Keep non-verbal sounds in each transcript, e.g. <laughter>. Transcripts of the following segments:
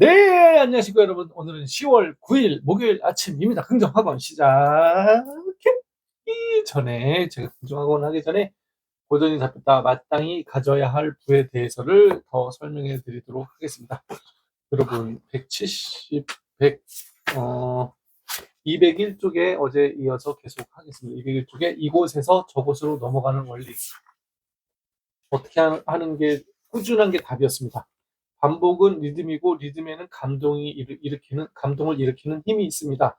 네, 안녕하십니까, 여러분. 오늘은 10월 9일 목요일 아침입니다. 긍정학원 시작하기 전에, 제가 긍정학원 하기 전에 고전이 잡혔다 마땅히 가져야 할 부에 대해서를 더 설명해 드리도록 하겠습니다. 여러분, 170, 100, 어, 201쪽에 어제 이어서 계속 하겠습니다. 201쪽에 이곳에서 저곳으로 넘어가는 원리. 어떻게 하- 하는 게 꾸준한 게 답이었습니다. 반복은 리듬이고 리듬에는 감동이 일- 일으키는 감동을 일으키는 힘이 있습니다.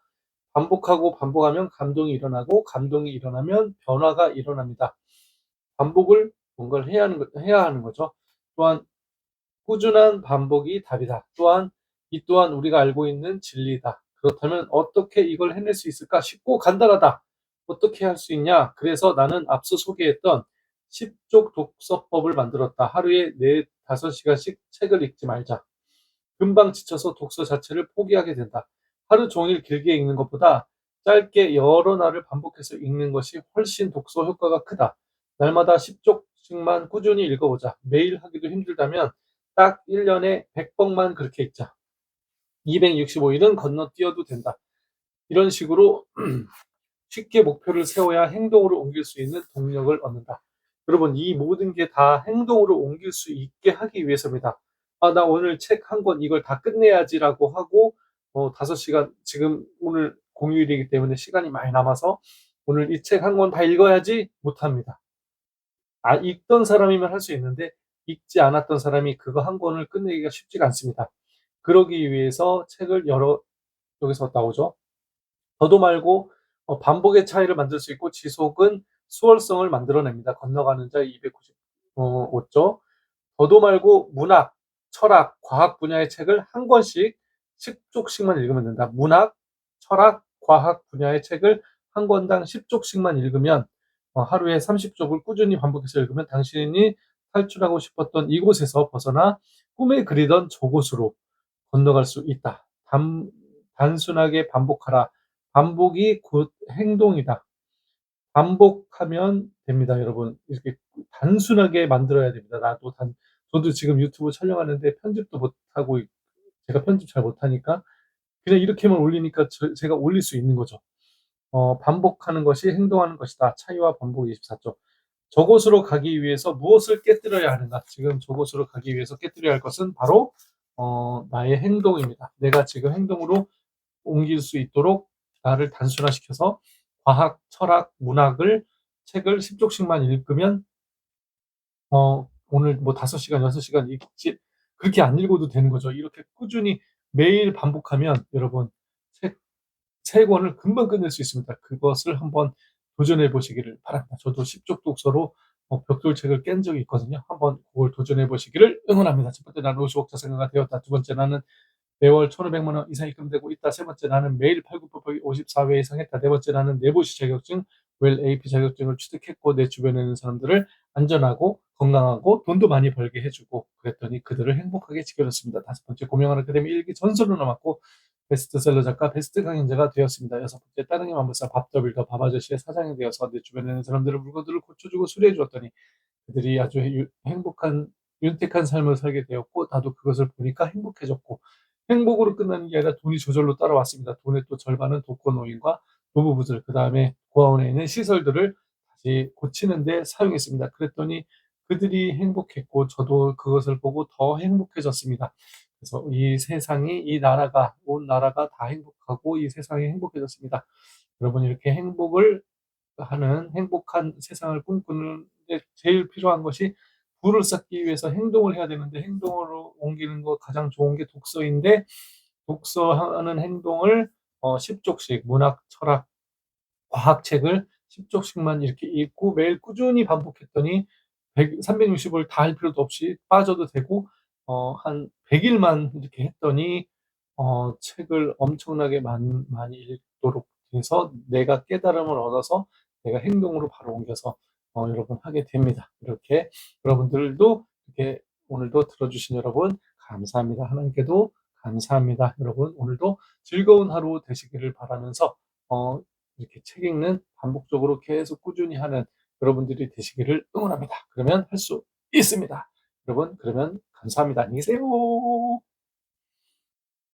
반복하고 반복하면 감동이 일어나고 감동이 일어나면 변화가 일어납니다. 반복을 뭔가를 해야 하는 거, 해야 하는 거죠. 또한 꾸준한 반복이 답이다. 또한 이 또한 우리가 알고 있는 진리다. 그렇다면 어떻게 이걸 해낼 수 있을까? 쉽고 간단하다. 어떻게 할 수 있냐? 그래서 나는 앞서 소개했던 10쪽 독서법을 만들었다. 하루에 4, 5시간씩 책을 읽지 말자. 금방 지쳐서 독서 자체를 포기하게 된다. 하루 종일 길게 읽는 것보다 짧게 여러 날을 반복해서 읽는 것이 훨씬 독서 효과가 크다. 날마다 10쪽씩만 꾸준히 읽어보자. 매일 하기도 힘들다면 딱 1년에 100번만 그렇게 읽자. 265일은 건너뛰어도 된다. 이런 식으로 <clears throat> 쉽게 목표를 세워야 행동으로 옮길 수 있는 동력을 얻는다. 여러분, 이 모든 게 다 행동으로 옮길 수 있게 하기 위해서입니다. 아, 나 오늘 책 한 권 이걸 다 끝내야지라고 하고, 어, 5시간, 지금 오늘 공휴일이기 때문에 시간이 많이 남아서 오늘 이 책 한 권 다 읽어야지 못합니다. 아, 읽던 사람이면 할 수 있는데, 읽지 않았던 사람이 그거 한 권을 끝내기가 쉽지가 않습니다. 그러기 위해서 책을 여러, 여기서 나오죠. 더도 말고 어, 반복의 차이를 만들 수 있고 지속은 수월성을 만들어냅니다. 건너가는 자 295조. 더도 말고 문학, 철학, 과학 분야의 책을 한 권씩 10쪽씩만 읽으면 된다. 문학, 철학, 과학 분야의 책을 한 권당 10쪽씩만 읽으면 어, 하루에 30쪽을 꾸준히 반복해서 읽으면 당신이 탈출하고 싶었던 이곳에서 벗어나 꿈에 그리던 저곳으로 건너갈 수 있다. 단, 단순하게 반복하라. 반복이 곧 행동이다. 반복하면 됩니다, 여러분. 이렇게 단순하게 만들어야 됩니다. 나도 단, 저도 지금 유튜브 촬영하는데 편집도 못하고, 제가 편집 잘 못하니까 그냥 이렇게만 올리니까 저- 제가 올릴 수 있는 거죠. 어, 반복하는 것이 행동하는 것이다. 차이와 반복 24쪽. 저곳으로 가기 위해서 무엇을 깨뜨려야 하는가? 지금 저곳으로 가기 위해서 깨뜨려야 할 것은 바로 어, 나의 행동입니다. 내가 지금 행동으로 옮길 수 있도록 나를 단순화시켜서 과학, 철학, 문학을 책을 10쪽씩만 읽으면 어, 오늘 뭐 5시간, 6시간 읽지 그렇게 안 읽어도 되는 거죠. 이렇게 꾸준히 매일 반복하면 여러분 책 세 권을 금방 끝낼 수 있습니다. 그것을 한번 도전해 보시기를 바랍니다. 저도 10쪽 독서로 어, 벽돌책을 깬 적이 있거든요. 한번 그걸 도전해 보시기를 응원합니다. 첫 번째 나는 50억 자산가가 되었다. 두 번째 나는 매월 1,500만 원 이상 입금되고 있다. 세 번째 나는 매일 팔굽혀펴기 54회 이상 했다. 네 번째 나는 내부시 자격증, 웰 AP 자격증을 취득했고 내 주변에 있는 사람들을 안전하고 건강하고 돈도 많이 벌게 해주고 그랬더니 그들을 행복하게 지켜줬습니다. 다섯 번째 고명하는 아카데미 일기 전설로 남았고 베스트셀러 작가, 베스트 강연자가 되었습니다. 여섯 번째 따릉이 만물사 밥더빌더 밥아저씨의 사장이 되어서 내 주변에 있는 사람들의 물건들을 고쳐주고 수리해 주었더니 그들이 아주 유- 행복한 윤택한 삶을 살게 되었고 나도 그것을 보니까 행복해졌고 행복으로 끝나는 게 아니라 돈이 저절로 따라왔습니다. 돈의 또 절반은 독거노인과 노부부들 그 다음에 고아원에 있는 시설들을 다시 고치는데 사용했습니다. 그랬더니 그들이 행복했고 저도 그것을 보고 더 행복해졌습니다. 그래서 이 세상이 이 나라가 온 나라가 다 행복하고 이 세상이 행복해졌습니다. 여러분 이렇게 행복을 하는 행복한 세상을 꿈꾸는 데 제일 필요한 것이 부를 쌓기 위해서 행동을 해야 되는데 행동으로 옮기는 거 가장 좋은 게 독서인데 독서하는 행동을 어, 10쪽씩 문학, 철학, 과학책을 10쪽씩만 이렇게 읽고 매일 꾸준히 반복했더니 100, 360을 다 할 필요도 없이 빠져도 되고 어, 한 100일만 이렇게 했더니 어, 책을 엄청나게 많이, 많이 읽도록 해서 내가 깨달음을 얻어서 내가 행동으로 바로 옮겨서 어, 여러분 하게 됩니다. 이렇게 여러분들도 이렇게 오늘도 들어주신 여러분 감사합니다. 하나님께도 감사합니다. 여러분 오늘도 즐거운 하루 되시기를 바라면서 어, 이렇게 책 읽는 반복적으로 계속 꾸준히 하는 여러분들이 되시기를 응원합니다. 그러면 할 수 있습니다. 여러분 그러면 감사합니다. 안녕히 계세요.